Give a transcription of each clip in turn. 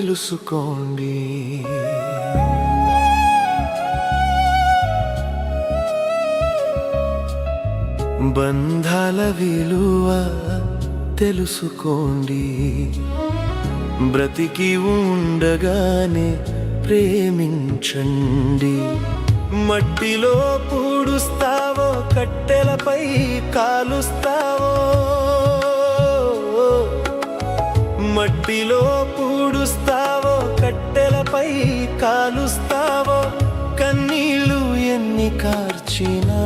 తెలుసుకోండి. బంధాల విలువ తెలుసుకోండి. బ్రతికి ఉండగానే ప్రేమించండి. మట్టిలో పూడుస్తావో కట్టెలపై కాలుస్తావో. మట్టిలో పూ కాలుస్తావో? కన్నీళ్ళు ఎన్ని కార్చినా.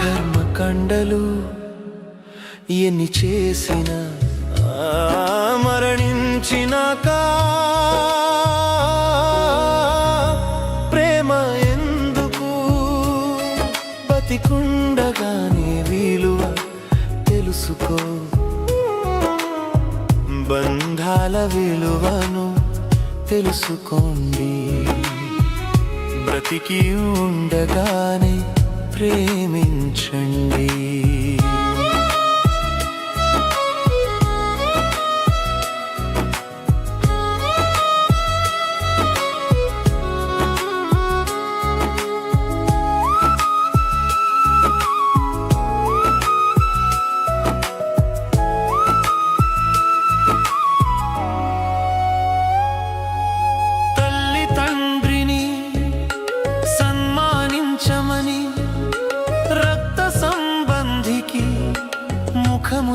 కర్మకండలు ఎన్ని చేసిన మరణించినాక. ప్రేమ ఎందుకు? బతికుండగానే విలువ తెలుసుకో. బంధాల విలువను తెలుసుకోండి. బ్రతికి ఉండగానే ప్రేమించండి.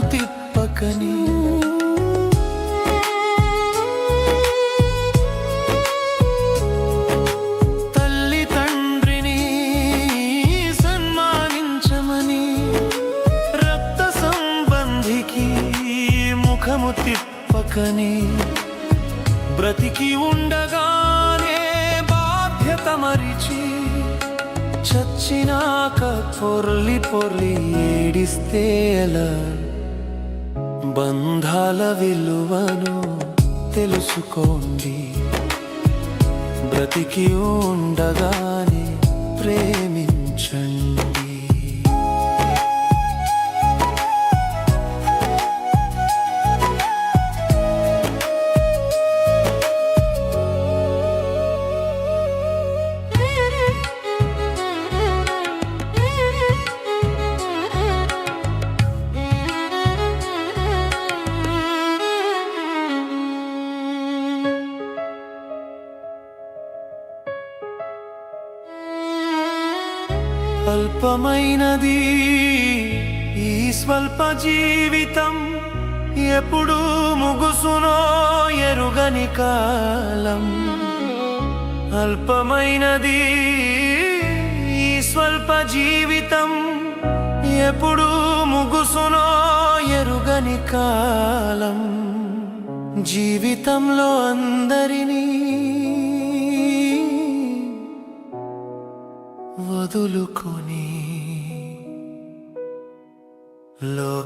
తిప్పకని జీవితం ఎప్పుడు ముగుసునో ఎరుగని కాలం. అల్పమైనది ఈ స్వల్ప జీవితం ఎప్పుడు ముగుసునో ఎరుగని కాలం. జీవితంలో అందరినీ వదులుకొని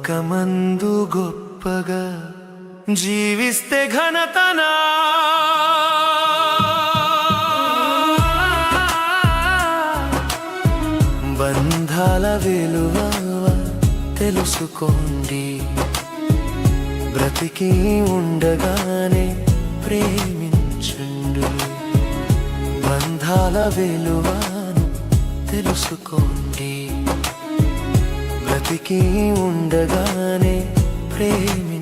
లోకమందు గొప్పగా జీవిస్తే ఘనతనా? బంధాల విలువ తెలుసుకోండి. బ్రతికి ఉండగానే ప్రేమించండు. బంధాల విలువను తెలుసుకోండి. బ్రతికి ఉండగానే ప్రేమి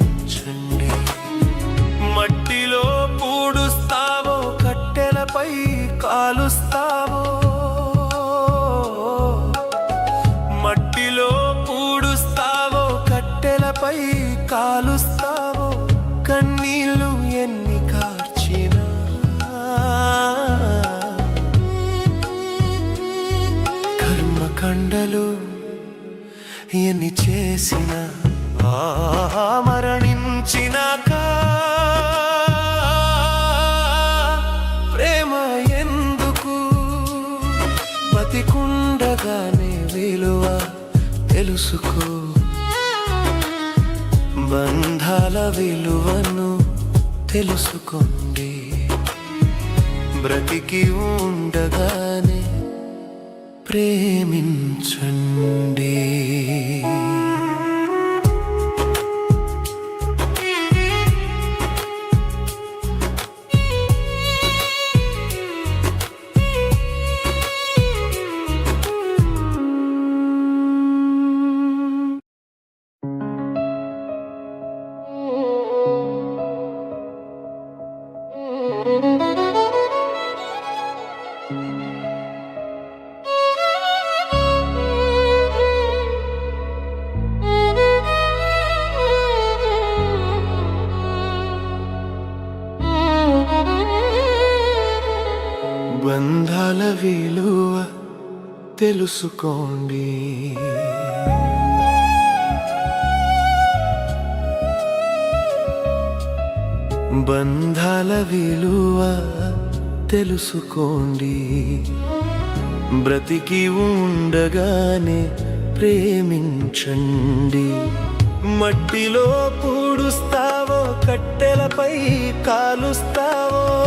విలువను తెలుసుకోండి. బ్రతికి ఉండగానే ప్రేమించండి. తెలుసుకోండి. బంధాల విలువ తెలుసుకోండి. బ్రతికి ఉండగానే ప్రేమించండి. మట్టిలో పూడుస్తావో కట్టెలపై కాలుస్తావో.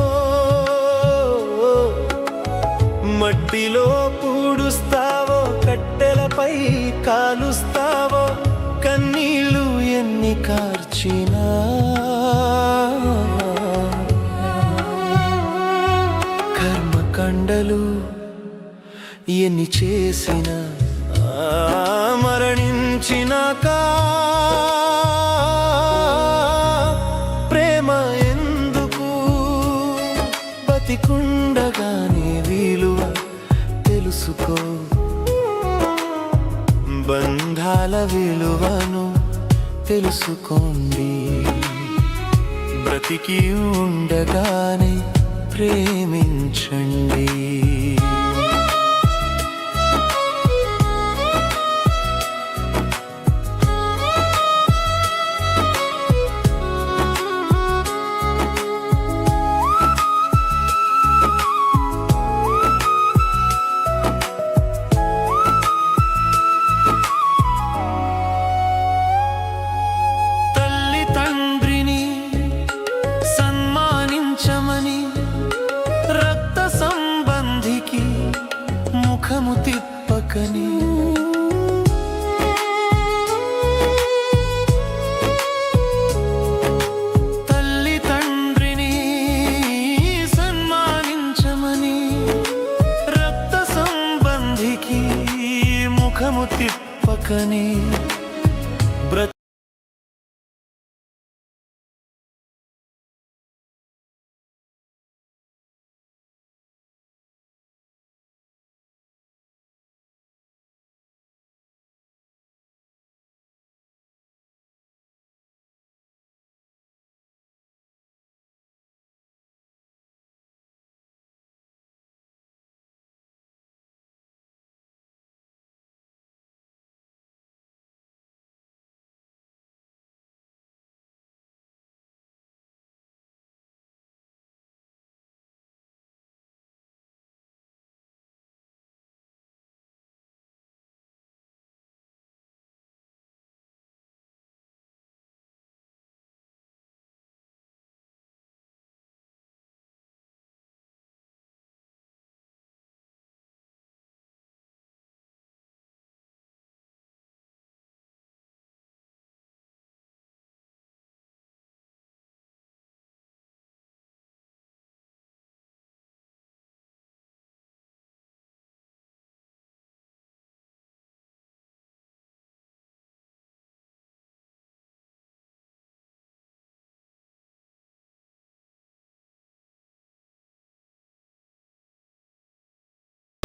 మట్టిలో తుడుస్తావో కట్టెలపై కాలుస్తావో కన్నీళ్ళు ఎన్ని కార్చినా. కర్మకండలు ఎన్ని చేసిన మరణించినాకా విలువను తెలుసుకోండి. బ్రతికి ఉండగానే ప్రేమించండి.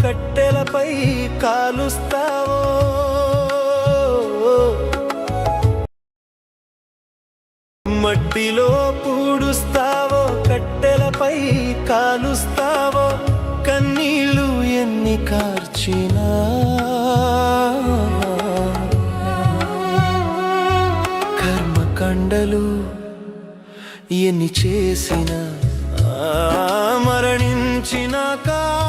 కట్టెలపై కాలుస్తావో? మట్టిలో పూడుస్తావో? కట్టెలపై కాలుస్తావో? కన్నీళ్ళు ఎన్ని కార్చినా? కర్మకండలు ఎన్ని చేసిన? మరణించినాకా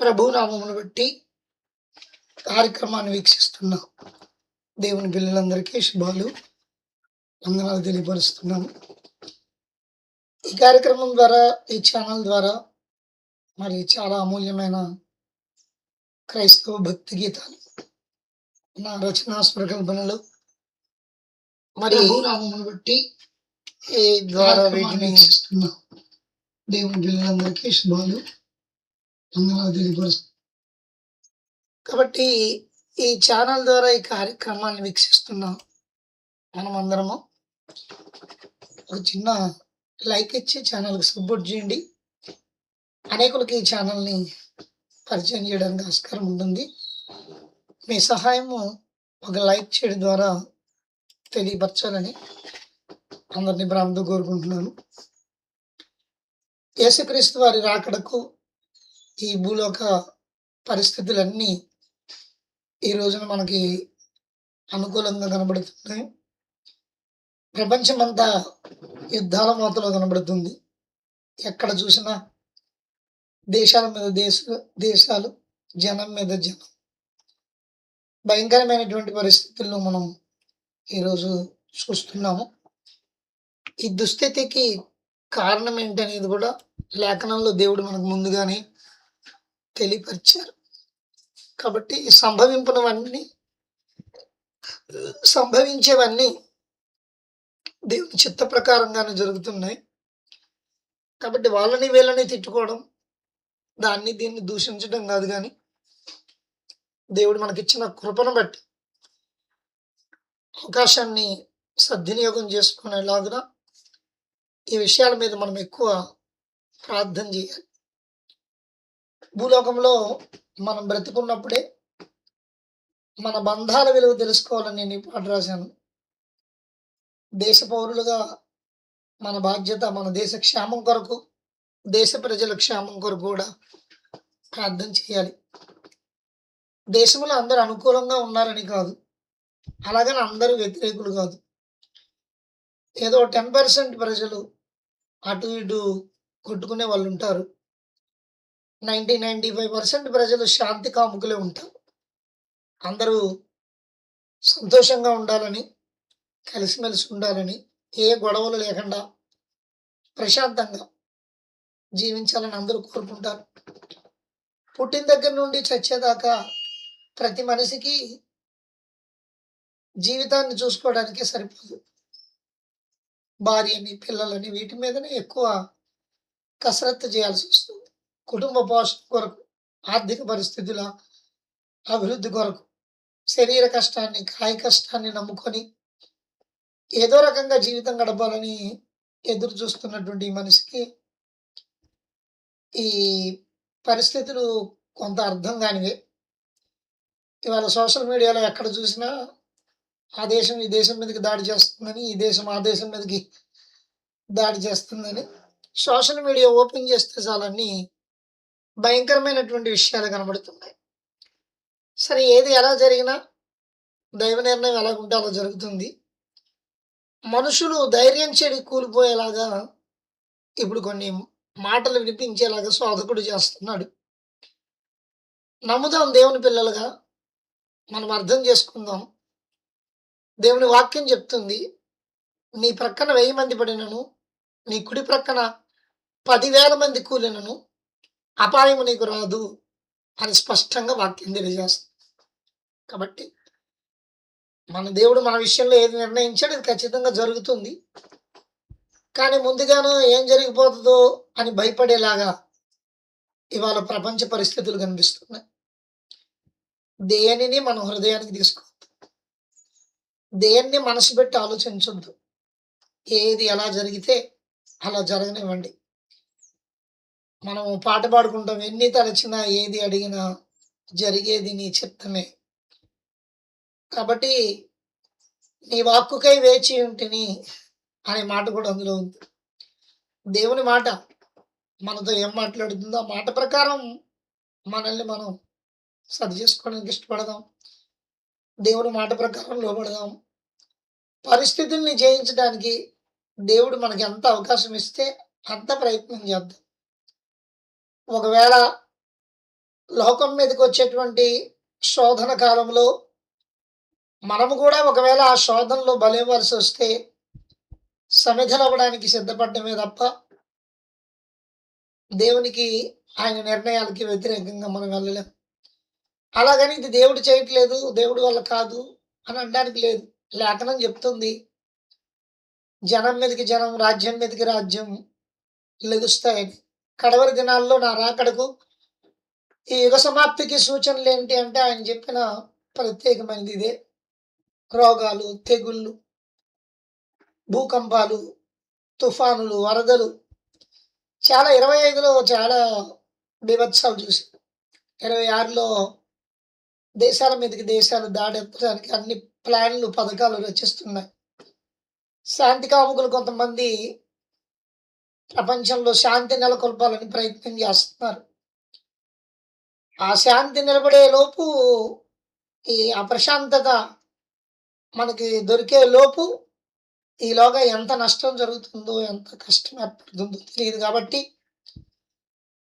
ప్రభు నామమును బట్టి కార్యక్రమాన్ని వీక్షిస్తున్న దేవుని పిల్లలందరికీ శుభాలు వందనాలు తెలియపరుస్తున్నాము ఈ కార్యక్రమం ద్వారా ఈ ఛానల్ ద్వారా మరి చాలా అమూల్యమైన క్రైస్తవ భక్తి గీతాలు నా రచనా స్వరకల్పనలు మరి నామమును బట్టి ఈ ద్వారా వీటిని వీక్షిస్తున్న దేవుని పిల్లలందరికీ శుభాలు. వందనాలు కాబట్టి ఈ ఛానల్ ద్వారా ఈ కార్యక్రమాన్ని వీక్షిస్తున్నాం మనమందరము ఒక చిన్న లైక్ ఇచ్చి ఛానల్కి సపోర్ట్ చేయండి. అనేకులకి ఈ ఛానల్ని పరిచయం చేయడానికి ఆస్కారం ఉంటుంది. మీ సహాయము ఒక లైక్ చేయడం ద్వారా తెలియపరచాలని అందరినీ బ్రాహ్మణతో కోరుకుంటున్నాను. యేసుక్రీస్తు వారి రాకడకు ఈ భూలోక పరిస్థితులన్నీ ఈ రోజున మనకి అనుకూలంగా కనబడుతున్నాయి. ప్రపంచమంతా యుద్ధాల మూతలో కనబడుతుంది. ఎక్కడ చూసినా దేశాల మీద దేశ దేశాలు జనం మీద జనం. భయంకరమైనటువంటి పరిస్థితుల్లో మనం ఈరోజు చూస్తున్నాము. ఈ దుస్థితికి కారణం ఏంటనేది కూడా లేఖనంలో దేవుడు మనకు ముందుగానే తెలియపరిచారు. కాబట్టి సంభవింపునవన్నీ సంభవించేవన్నీ దేవుని చిత్త ప్రకారంగానే జరుగుతున్నాయి. కాబట్టి వాళ్ళని వీళ్ళని తిట్టుకోవడం దాన్ని దీన్ని దూషించడం కాదు కానీ దేవుడు మనకిచ్చిన కృపను బట్టి అవకాశాన్ని సద్వినియోగం చేసుకునేలాగా ఈ విషయాల మీద మనం ఎక్కువ ప్రార్థన చేయాలి. భూలోకంలో మనం బ్రతికున్నప్పుడే మన బంధాల విలువ తెలుసుకోవాలని నేను ఈ పాట రాశాను. దేశ పౌరులుగా మన బాధ్యత మన దేశ క్షేమం కొరకు దేశ ప్రజల క్షేమం కొరకు కూడా ప్రార్థన చేయాలి. దేశంలో అందరూ అనుకూలంగా ఉన్నారని కాదు అలాగని అందరూ వ్యతిరేకులు కాదు. ఏదో టెన్ పర్సెంట్ ప్రజలు అటు ఇటు కొట్టుకునే వాళ్ళు ఉంటారు. నైంటీ నైంటీ ఫైవ్ పర్సెంట్ ప్రజలు శాంతి కాముకులే ఉంటారు. అందరూ సంతోషంగా ఉండాలని కలిసిమెలిసి ఉండాలని ఏ గొడవలు లేకుండా ప్రశాంతంగా జీవించాలని అందరూ కోరుకుంటారు. పుట్టిన దగ్గర నుండి చచ్చేదాకా ప్రతి మనిషికి జీవితాన్ని చూసుకోవడానికే సరిపోదు. భార్యని పిల్లలని వీటి మీదనే ఎక్కువ కసరత్తు చేయాల్సి వస్తుంది. కుటుంబ పోషణ కొరకు ఆర్థిక పరిస్థితుల అభివృద్ధి కొరకు శరీర కష్టాన్ని కాయ కష్టాన్ని నమ్ముకొని ఏదో రకంగా జీవితం గడపాలని ఎదురు చూస్తున్నటువంటి ఈ మనిషికి ఈ పరిస్థితులు కొంత అర్థం కానివే. ఇవాళ సోషల్ మీడియాలో ఎక్కడ చూసినా ఆ దేశం ఈ దేశం మీదకి దాడి చేస్తుందని ఈ దేశం ఆ దేశం మీదకి దాడి చేస్తుందని సోషల్ మీడియా ఓపెన్ చేస్తే చాలన్నీ భయంకరమైనటువంటి విషయాలు కనబడుతున్నాయి. సరే ఏది ఎలా జరిగినా దైవ నిర్ణయం ఎలా ఉంటే అలా జరుగుతుంది. మనుషులు ధైర్యం చెడి కూలిపోయేలాగా ఇప్పుడు కొన్ని మాటలు వినిపించేలాగా సాధకుడు చేస్తున్నాడు. నమ్ముదాం దేవుని పిల్లలుగా మనం అర్థం చేసుకుందాం. దేవుని వాక్యం చెప్తుంది నీ ప్రక్కన వెయ్యి మంది పడినను నీ కుడి ప్రక్కన పదివేల మంది కూలినను అపాయము నీకు రాదు అని స్పష్టంగా వాక్యం తెలియజేస్తుంది. కాబట్టి మన దేవుడు మన విషయంలో ఏది నిర్ణయించాడు అది ఖచ్చితంగా జరుగుతుంది. కానీ ముందుగాను ఏం జరిగిపోతుందో అని భయపడేలాగా ఇవాళ ప్రపంచ పరిస్థితులు కనిపిస్తున్నాయి. దేనిని మన హృదయానికి తీసుకోవద్దు. దేన్ని మనసు పెట్టి ఆలోచించొద్దు. ఏది ఎలా జరిగితే అలా జరగనివ్వండి. మనం పాట పాడుకుంటాం. ఎన్ని తలచినా ఏది అడిగినా జరిగేది నీ చిత్తమే. కాబట్టి నీ వాక్కుకై వేచి ఉంటిని అనే మాట కూడా అందులో ఉంది. దేవుని మాట మనతో ఏం మాట్లాడుతుందో ఆ మాట ప్రకారం మనల్ని మనం సరి చేసుకోవడానికి ఇష్టపడదాం. దేవుడి మాట ప్రకారం లోపడదాం పరిస్థితుల్ని జయించడానికి దేవుడు మనకి ఎంత అవకాశం ఇస్తే అంత ప్రయత్నం చేద్దాం. ఒకవేళ లోకం మీదకి వచ్చేటువంటి శోధన కాలంలో మనము కూడా ఒకవేళ ఆ శోధనలో బలైవలసి వస్తే సమిధలవ్వడానికి సిద్ధపడమే తప్ప దేవునికి ఆయన నిర్ణయాలకి వ్యతిరేకంగా మనం వెళ్ళలేం. అలాగని ఇది దేవుడు చేయట్లేదు దేవుడు వల్ల కాదు అని అనడానికి లేదు. లేఖనం చెప్తుంది జనం మీదకి జనం రాజ్యం మీదకి రాజ్యం లెగుస్తాయని. కడవరి దినాల్లో నా రాకడకు ఈ యుగ సమాప్తికి సూచనలు ఏంటి అంటే ఆయన చెప్పిన ప్రత్యేకమైనది ఇదే. రోగాలు తెగుళ్ళు భూకంపాలు తుఫానులు వరదలు. చాలా ఇరవై ఐదులో చాలా బీభత్సాలు చూసి. ఇరవై ఆరులో దేశాల మీదకి దేశాలు దాడెత్తడానికి అన్ని ప్లాన్లు పథకాలు రచిస్తున్నాయి. శాంతి కాముకులు కొంతమంది ప్రపంచంలో శాంతి నెలకొల్పాలని ప్రయత్నం చేస్తున్నారు. ఆ శాంతి నిలబడే లోపు ఈ అప్రశాంతత మనకి దొరికే లోపు ఈలోగా ఎంత నష్టం జరుగుతుందో ఎంత కష్టం ఏర్పడుతుందో తెలియదు కాబట్టి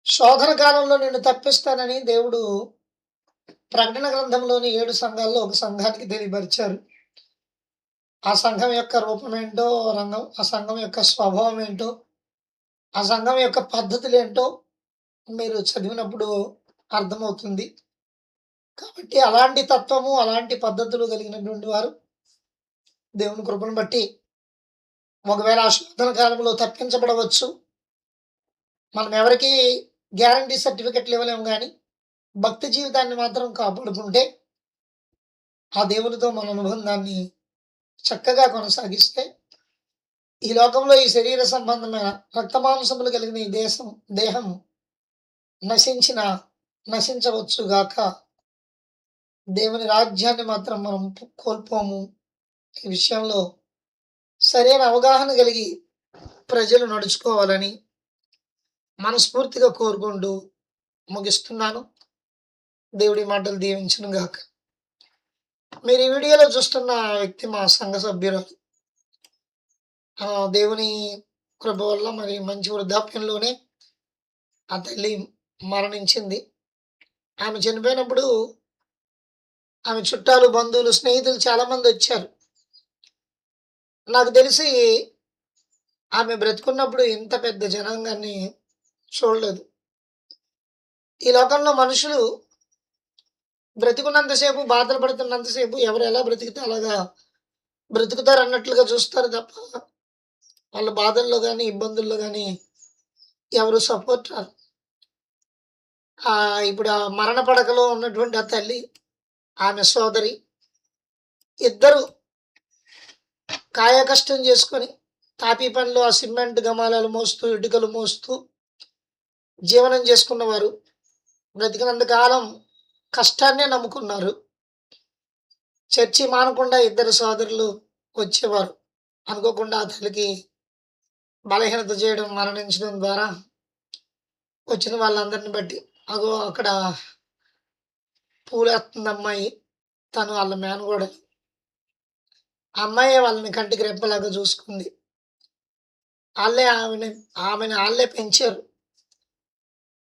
శోధన కాలంలో నేను తప్పిస్తానని దేవుడు ప్రకటన గ్రంథంలోని ఏడు సంఘాల్లో ఒక సంఘానికి తెలియపరిచారు. ఆ సంఘం యొక్క రూపం ఏంటో రంగం ఆ సంఘం యొక్క స్వభావం ఏంటో ఆ సంఘం యొక్క పద్ధతులు ఏంటో మీరు చదివినప్పుడు అర్థమవుతుంది. కాబట్టి అలాంటి తత్వము అలాంటి పద్ధతులు కలిగినటువంటి వారు దేవుని కృపను బట్టి ఒకవేళ ఆ శోధన కాలంలో తప్పించబడవచ్చు. మనం ఎవరికి గ్యారంటీ సర్టిఫికెట్లు ఇవ్వలేము కానీ భక్తి జీవితాన్ని మాత్రం కాపాడుకుంటే ఆ దేవునితో మన అనుబంధాన్ని చక్కగా కొనసాగిస్తే ఈ లోకంలో ఈ శరీర సంబంధమైన రక్తమాంసములు కలిగిన ఈ దేశం దేహం నశించిన నశించవచ్చు గాక దేవుని రాజ్యాన్ని మాత్రం మనం కోల్పోము. ఈ విషయంలో సరైన అవగాహన కలిగి ప్రజలు నడుచుకోవాలని మనస్ఫూర్తిగా కోరుకుంటూ ముగిస్తున్నాను. దేవుడి మాటలు దీవించను గాక. మీరు ఈ వీడియోలో చూస్తున్న వ్యక్తి మా సంఘ సభ్యురాలు. దేవుని కృప వల్ల మరి మంచి వృద్ధాప్యంలోనే ఆ తల్లి మరణించింది. ఆమె చనిపోయినప్పుడు ఆమె చుట్టాలు బంధువులు స్నేహితులు చాలామంది వచ్చారు. నాకు తెలిసి ఆమె బ్రతుకున్నప్పుడు ఇంత పెద్ద జనాంగాన్ని చూడలేదు. ఈ లోకంలో మనుషులు బ్రతికున్నంతసేపు బాధలు పడుతున్నంతసేపు ఎవరు ఎలా బ్రతికితే అలాగా బ్రతుకుతారు అన్నట్లుగా చూస్తారు తప్ప వాళ్ళ బాధల్లో కానీ ఇబ్బందుల్లో కానీ ఎవరు సపోర్ట్ రారు. ఇప్పుడు ఆ మరణ పడకలో ఉన్నటువంటి ఆ తల్లి ఆమె సోదరి ఇద్దరు కాయ కష్టం చేసుకొని తాపీ పనిలో ఆ సిమెంట్ గమాలాలు మోస్తూ ఇటుకలు మోస్తూ జీవనం చేసుకున్నవారు బ్రతికినంత కాలం కష్టాన్నే నమ్ముకున్నారు. చర్చి మానకుండా ఇద్దరు సోదరులు వచ్చేవారు. అనుకోకుండా అతనికి తల్లికి బలహీనత చేయడం మరణించడం ద్వారా వచ్చిన వాళ్ళందరిని బట్టి. అగో అక్కడ పూలేస్తుంది అమ్మాయి. తను వాళ్ళ మేన కూడా అమ్మాయి వాళ్ళని కంటికి రెప్పలాగా చూసుకుంది. వాళ్ళే ఆమెని ఆమెను వాళ్ళే పెంచారు.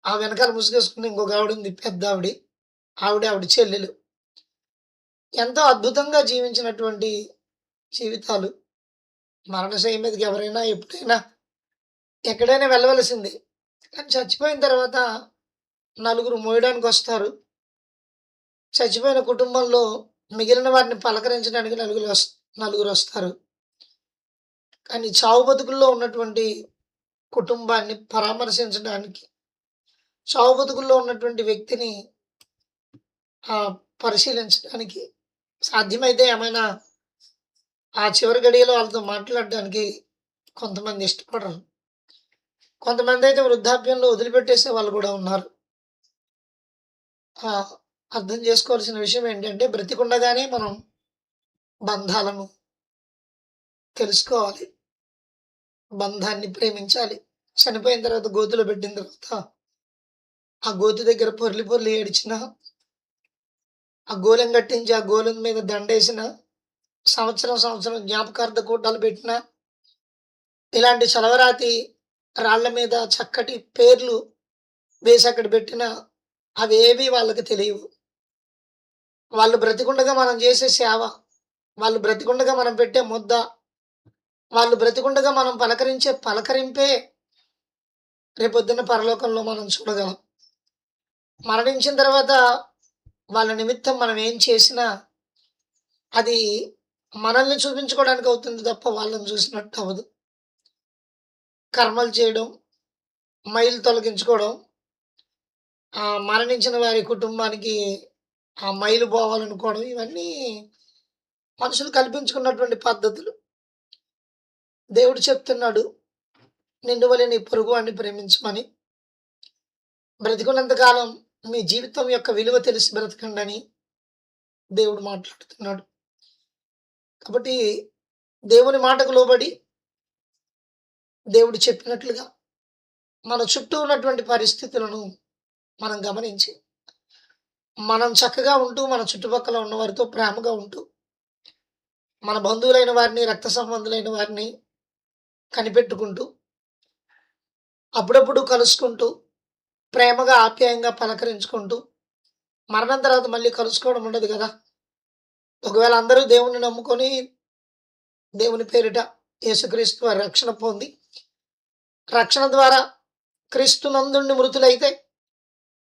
ఆ వెనకాల ముసుగేసుకుని ఇంకొక ఆవిడ ఉంది పెద్ద ఆవిడ. ఆవిడ ఆవిడ చెల్లెలు. ఎంతో అద్భుతంగా జీవించినటువంటి జీవితాలు. మరణశయ్య మీదకి ఎవరైనా ఎప్పుడైనా ఎక్కడైనా వెళ్ళవలసింది. కానీ చచ్చిపోయిన తర్వాత నలుగురు మోయడానికి వస్తారు చచ్చిపోయిన కుటుంబంలో మిగిలిన వారిని పలకరించడానికి నలుగురు నలుగురు వస్తారు. కానీ చావు బతుకుల్లో ఉన్నటువంటి కుటుంబాన్ని పరామర్శించడానికి చావు బతుకుల్లో ఉన్నటువంటి వ్యక్తిని పరిశీలించడానికి సాధ్యమైతే ఏమైనా ఆ చివరి గడియలో వాళ్ళతో మాట్లాడడానికి కొంతమంది ఇష్టపడరు. కొంతమంది అయితే వృద్ధాప్యంలో వదిలిపెట్టేసే వాళ్ళు కూడా ఉన్నారు. అర్థం చేసుకోవాల్సిన విషయం ఏంటంటే బ్రతికుండగానే మనం బంధాలను తెలుసుకోవాలి. బంధాన్ని ప్రేమించాలి. చనిపోయిన తర్వాత గోతులో పెట్టిన తర్వాత ఆ గోతు దగ్గర పొర్లి పొర్లి ఏడిచిన ఆ గోలం కట్టించి ఆ గోలం మీద దండేసిన సంవత్సరం సంవత్సరం జ్ఞాపకార్థ కూటాలు పెట్టిన ఇలాంటి చలవరాతి రాళ్ళ మీద చక్కటి పేర్లు వేసి అక్కడ పెట్టిన అవేవి వాళ్ళకి తెలియవు. వాళ్ళు బ్రతికుండగా మనం చేసే సేవ వాళ్ళు బ్రతికుండగా మనం పెట్టే ముద్ద వాళ్ళు బ్రతికుండగా మనం పలకరించే పలకరింపే రేపొద్దున పరలోకంలో మనం చూడగలం. మరణించిన తర్వాత వాళ్ళ నిమిత్తం మనం ఏం చేసినా అది మనల్ని చూపించుకోవడానికి అవుతుంది తప్ప వాళ్ళని చూసినట్టు అవ్వదు. కర్మలు చేయడం మైలు తొలగించుకోవడం మరణించిన వారి కుటుంబానికి ఆ మైలు పోవాలనుకోవడం ఇవన్నీ మనుషులు కల్పించుకున్నటువంటి పద్ధతులు. దేవుడు చెప్తున్నాడు నిన్ను వలె నీ పొరుగు వాడిని ప్రేమించమని. బ్రతికున్నంత కాలం మీ జీవితం యొక్క విలువ తెలిసి బ్రతకండి అని దేవుడు మాట్లాడుతున్నాడు. కాబట్టి దేవుని మాటకు లోబడి దేవుడు చెప్పినట్లుగా మన చుట్టూ ఉన్నటువంటి పరిస్థితులను మనం గమనించి మనం చక్కగా ఉంటూ మన చుట్టుపక్కల ఉన్నవారితో ప్రేమగా ఉంటూ మన బంధువులైన వారిని రక్త సంబంధులైన వారిని కనిపెట్టుకుంటూ అప్పుడప్పుడు కలుసుకుంటూ ప్రేమగా ఆప్యాయంగా పలకరించుకుంటూ మరణం తర్వాత మళ్ళీ కలుసుకోవడం ఉండదు కదా? ఒకవేళ అందరూ దేవుణ్ణి నమ్ముకొని దేవుని పేరిట యేసుక్రీస్తు వారి రక్షణ పొంది రక్షణ ద్వారా క్రీస్తు నందుని మృతులైతే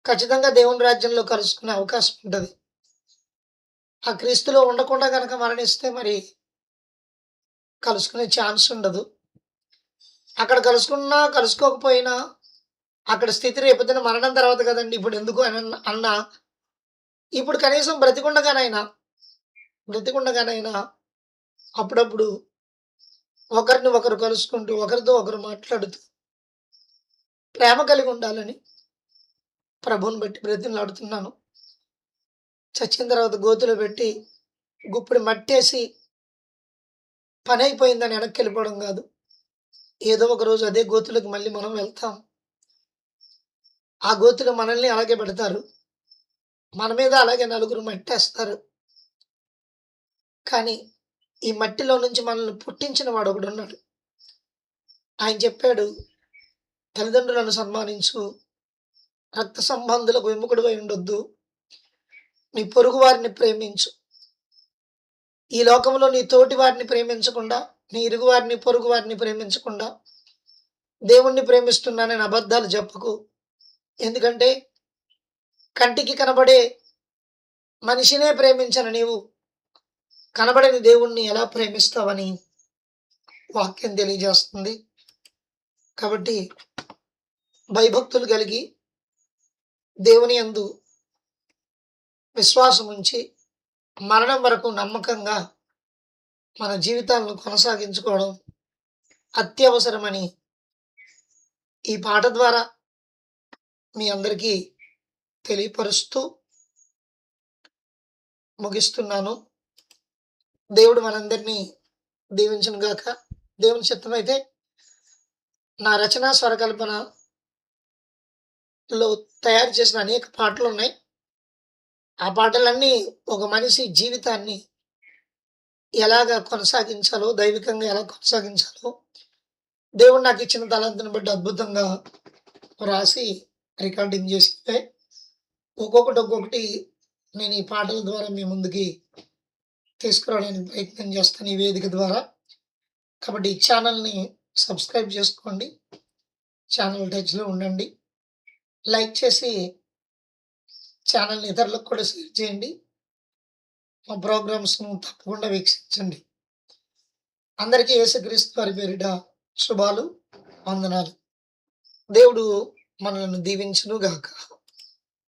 ఖచ్చితంగా దేవుని రాజ్యంలో కలుసుకునే అవకాశం ఉంటుంది. ఆ క్రీస్తులో ఉండకుండా కనుక మరణిస్తే మరి కలుసుకునే ఛాన్స్ ఉండదు. అక్కడ కలుసుకున్నా కలుసుకోకపోయినా అక్కడ స్థితి రేపొద్దున మరణం తర్వాత కదండి. ఇప్పుడు ఎందుకు అని అన్న- అన్నా ఇప్పుడు కనీసం బ్రతికుండగానైనా బ్రతికుండగానైనా అప్పుడప్పుడు ఒకరిని ఒకరు కలుసుకుంటూ ఒకరితో ఒకరు మాట్లాడుతూ ప్రేమ కలిగి ఉండాలని ప్రభువుని బట్టి బ్రతిలాడుతున్నాను చచ్చిన తర్వాత గోతులు పెట్టి గుప్పుడు మట్టేసి పని అయిపోయిందని వెనక్కి వెళ్ళిపోవడం కాదు. ఏదో ఒక రోజు అదే గోతులకు మళ్ళీ మనం వెళ్తాం. ఆ గోతులు మనల్ని అలాగే పెడతారు. మన మీద అలాగే నలుగురు మట్టేస్తారు. కానీ ఈ మట్టిలో నుంచి మనల్ని పుట్టించిన వాడు ఒకడు ఉన్నాడు. ఆయన చెప్పాడు తల్లిదండ్రులను సన్మానించు రక్త సంబంధులకు విముఖుడివై ఉండొద్దు నీ పొరుగు వారిని ప్రేమించు. ఈ లోకంలో నీ తోటి వారిని ప్రేమించకుండా నీ ఇరుగు వారిని పొరుగు వారిని ప్రేమించకుండా దేవుణ్ణి ప్రేమిస్తున్నానని అబద్ధాలు చెప్పకు. ఎందుకంటే కంటికి కనబడే మనిషినే ప్రేమించను నీవు. కనబడని దేవుణ్ణి ఎలా ప్రేమిస్తావని వాక్యం తెలియజేస్తుంది. కాబట్టి భయభక్తులు కలిగి దేవుని యందు విశ్వాసం ఉంచి మరణం వరకు నమ్మకంగా మన జీవితాలను కొనసాగించుకోవడం అత్యవసరమని ఈ పాట ద్వారా మీ అందరికీ తెలియపరుస్తూ ముగిస్తున్నాను. దేవుడు మనందరినీ దీవించను గాక. దేవుని చిత్తమైతే నా రచనా స్వరకల్పనలో తయారు చేసిన అనేక పాటలు ఉన్నాయి. ఆ పాటలన్నీ ఒక మనిషి జీవితాన్ని ఎలాగ కొనసాగించాలో దైవికంగా ఎలా కొనసాగించాలో దేవుడు నాకు ఇచ్చిన తలంతను బట్టి అద్భుతంగా రాసి రికార్డింగ్ చేస్తే ఒక్కొక్కటి ఒక్కొక్కటి నేను ఈ పాటల ద్వారా మీ ముందుకి తీసుకురావడానికి ప్రయత్నం చేస్తాను ఈ వేదిక ద్వారా. కాబట్టి ఈ ఛానల్ని సబ్స్క్రైబ్ చేసుకోండి. ఛానల్ టచ్లో ఉండండి. లైక్ చేసి ఛానల్ని ఇతరులకు కూడా షేర్ చేయండి. మా ప్రోగ్రామ్స్ను తప్పకుండా వీక్షించండి. అందరికీ యేసుక్రీస్తు వారి పేరిట శుభాలు వందనాలు. దేవుడు మనల్ని దీవించును గాక